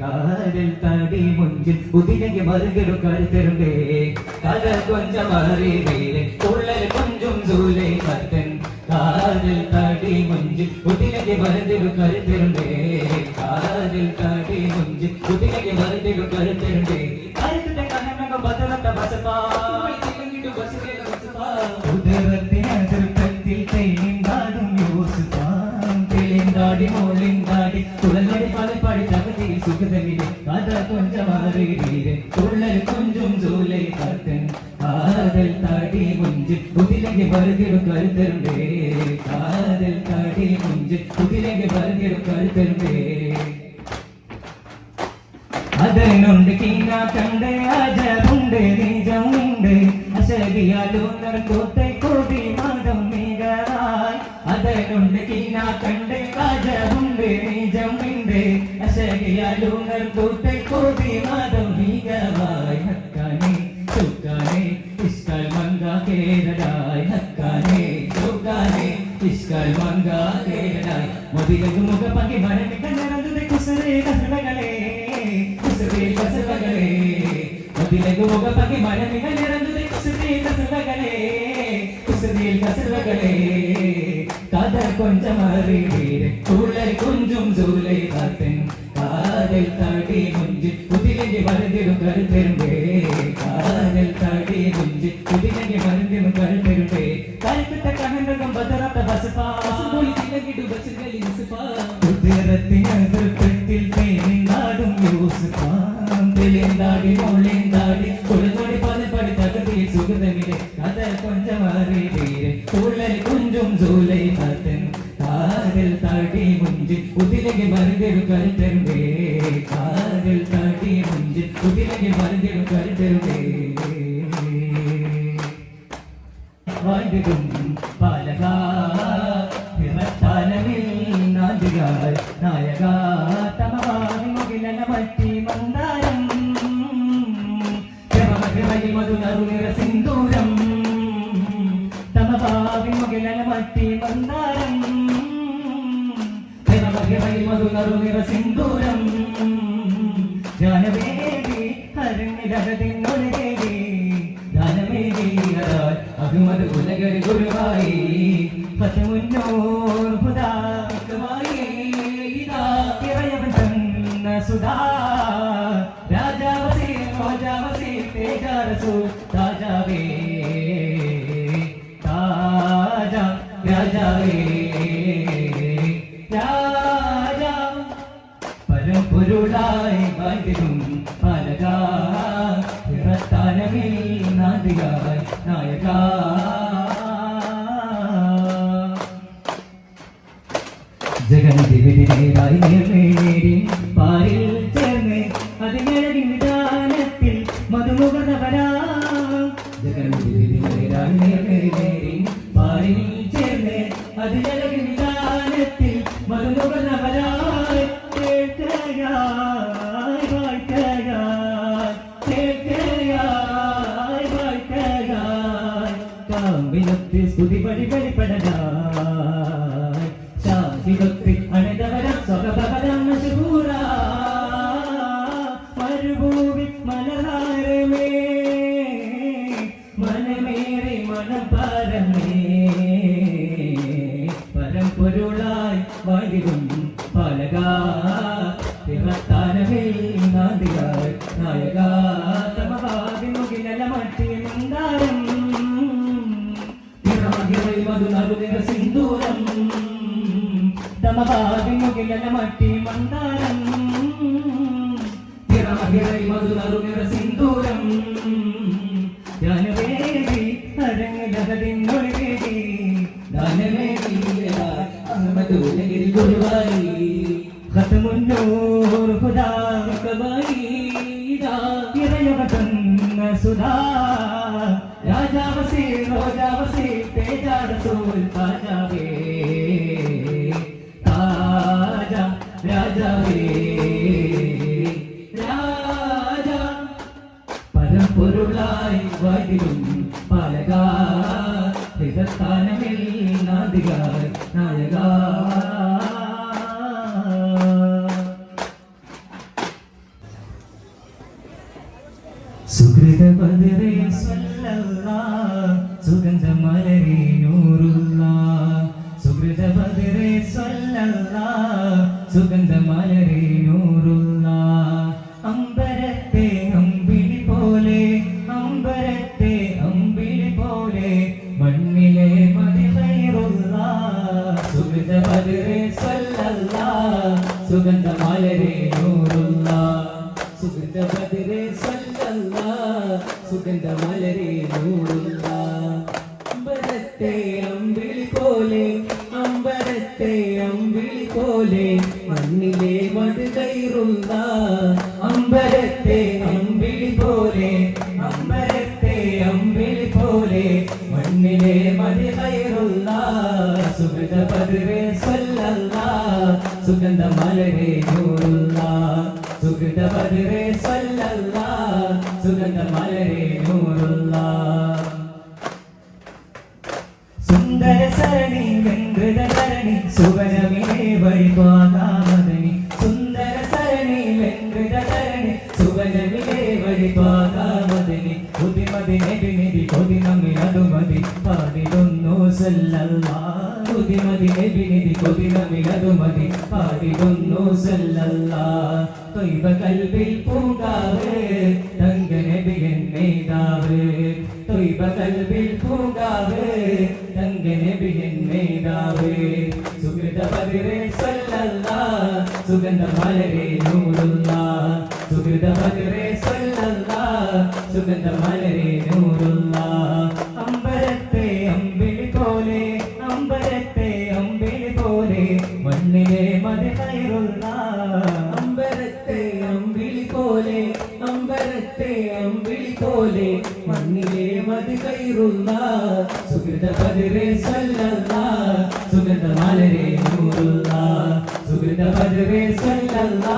കാലിൽ തടി മുഞ്ചിൽ ഉതിരകി മറുകിടു കരുത്തരുണ്ടേ കഥ കൊഞ്ചം അറിവീരെ ഉള്ളൽ കൊഞ്ചും സൂലേ കത്തൻ കാതൽ തടി മുഞ്ചിൽ ഉതിരകി മറുകിടു കരുത്തരുണ്ടേ കാതൽ തടി മുഞ്ചിൽ ഉതിരകി മറുകിടു കരുത്തരുണ്ടേ മോളിന്താടി തുളങ്ങടി പലപ്പാടി തകതി സുഖതമിലെ കഥ കൊഞ്ചമാറിയിലെ തുള്ളൽ കൊഞ്ചും ജൂലൈ കത്തൻ കാതൽ താടി മുഞ്ച് കുതിലകെ വരുതിരു കരുത്തരുണ്ടേ. കാതൽ താടി മുഞ്ച് കുതിലകെ വരുതിരു കരുത്തരുണ്ടേ. അതിനുണ്ട് കീന കണ്ട് അജറുണ്ട് നിജമുണ്ട് അശകിയാലൂന്നർ കോത്തെ കോടി മതം മികറായി അതിനുണ്ട് കീന കണ്ട് അജറുണ്ട് നിജമുണ്ട് അശകിയാലൂന്നർ കോത്തെ കോടി മതം മികവായി ഹക്കാനെ ചുക്കാനെ ഇഷ്കൽ മങ്ക കേരളായി ഹക്കാനെ ചുക്കാനെ ഇഷ്കൽ മങ്ക കേരളായി. മതിലകു മുഖ പങ്കി മരമി കണ്ണറന്നത് കുസരേ കസടകളെ കുസരേ കസടകളെ മതിലകു മുഖ പങ്കി മരമി കണ്ണറന്നത് കുസരേ കസടകളെ കുസരേ കസടകളെ കഥ കൊഞ്ചമറിവീരെ ഉള്ളൽ കുഞ്ചും സൂലൈ കാത്തൻ കാതൽ തടി മുഞ്ചി കുതിലകി മരുന്നിടും കരുത്തരുണ്ടേ കാതൽ തടി മുഞ്ചി കുതിലകി മരുന്നിടും സുഗതമിലെ കഥ കൊഞ്ചമാറി തീരെ. തുള്ളൽ കുഞ്ചും സൂലൈ പത്തൻ കാതിൽ താടി മുഞ്ചി കുതിലകി മരുന്നിടു കരുത്തരുടേ കാതിൽ താടി മുഞ്ചി കുതിലകി മരുന്നിടു കരുത്തരുടേ വാഴ്ത്തിടും പാലക പിറത്താനമിൽ നാദികാൽ നായക തമവാമി മുകിലന മറ്റി മന്ദാരം. മധുനറുനിറ സിന്ദൂരം. തമവാമി മുകിലന മറ്റി മന്ദാരം പ്രമഗ്രമലി മധുനറുനിറ സിന്ദൂരം. ജ്ഞാനവേദി ഹരണിരഹതിന്നൊഴുകേടി ജ്ഞാനവേദിയാൽ അഹമ്മദ് ഉലകരി ഗുരുവായി. പത്തുമുന്നോർ ഹുദാമായി ഇറയവൻ തന്ന സുധാ. രാജാവസി രാജാവസി തേജാരസു രാജാവേ. പരമ്പൊരുളായി വാഴ്ത്തിടും പാലക പിറത്താനമേ നാദികായി നായക. ജഗന്നിധിരായി നേടി പാരിൽ വാഴിടും പാലക പിറത്താനമേ നാദികായി നായക തമവാദി മുകിലല മറ്റേ മന്ദാരം പിറമകിറൈ മധുനറുനിറ സിന്ദൂരം തമവാദി മുകിലല മറ്റേ മന്ദാരം പിറമകിറൈ മധുനറുനിറ സിന്ദൂരം ജ്ഞാനവേദി അരങ്ങിലകതിന്നൊഴുകേടി ദാനവേദി അഹമ്മദ് ഉലകിൽ ഗുരുവായി ഖത്മുന്നൂർ ഖുദാ കബായി ഇറയവതന്ന സുധാ രാജാവസി റോജാവസി തേജാരസൂൽ താജാവേ താജാ രാജാവേ രാജാ പരമ്പൊരുളായി വാഴ്ത്തിടും പലകാ സ്ഥാനമിൽ നാദിക നായക സുഹൃത ബദരേ സല്ലല്ലാ സുഗന്ധ മലരേ നൂറുല്ലാ സുഹൃത ബദരേ സല്ലല്ലാ സുഗന്ധ മലരേ നൂറുല്ലാ അമ്പരത്തെ അമ്പിളി പോലെ അമ്പരത്തെ സുഗന്ധ മലരേ നൂറുള്ള സുഗന്ധ ബദറേ സല്ലല്ലാ സുഗന്ധ മലരേ നൂറുള്ള അമ്പരത്തെ അമ്പിളി പോലെ അമ്പരത്തെ അമ്പിളി പോലെ മണ്ണിലെ മത് കയറുള്ള അമ്പരത്തെ അമ്പിളി പോലെ അമ്പരത്തെ അമ്പിളി പോലെ മണ്ണിലെ മതി കയറുള്ള സുഗന്ധ പതിരെ സല്ലല്ല സുഗന്ധ മലരെ നൂറുള്ള സുഗന്ധ പതിരെ സല്ലല്ല സുഗന്ധ മലരെ നൂറുള്ള സുന്ദര സരണി വെങ്കൃത ധരണി സുവനമിനെ വഴിപാകാമദനി ബുദ്ധിമതി നെബിനിധി കൊതി നമ്മിലതുമതി പാടിടുന്നു സല്ലല്ലാ തൊയ്വ കൽവിൽ പൂങ്കാവ് തങ്ക നബിയൻ നേതാവ് തൊയ്വ കൽവിൽ പൂങ്കാവ് തങ്ക നബിയൻ നേതാവ് സുഗന്ധ പതിരെ സല്ലല്ലാ സുഗന്ധ മലരെ നൂറുള്ള സുഗന്ധ പതിരെ സല്ലല്ലാ സുഗന്ധ മലരെ നൂറുള്ള അമ്പരത്തെ സുഹൃത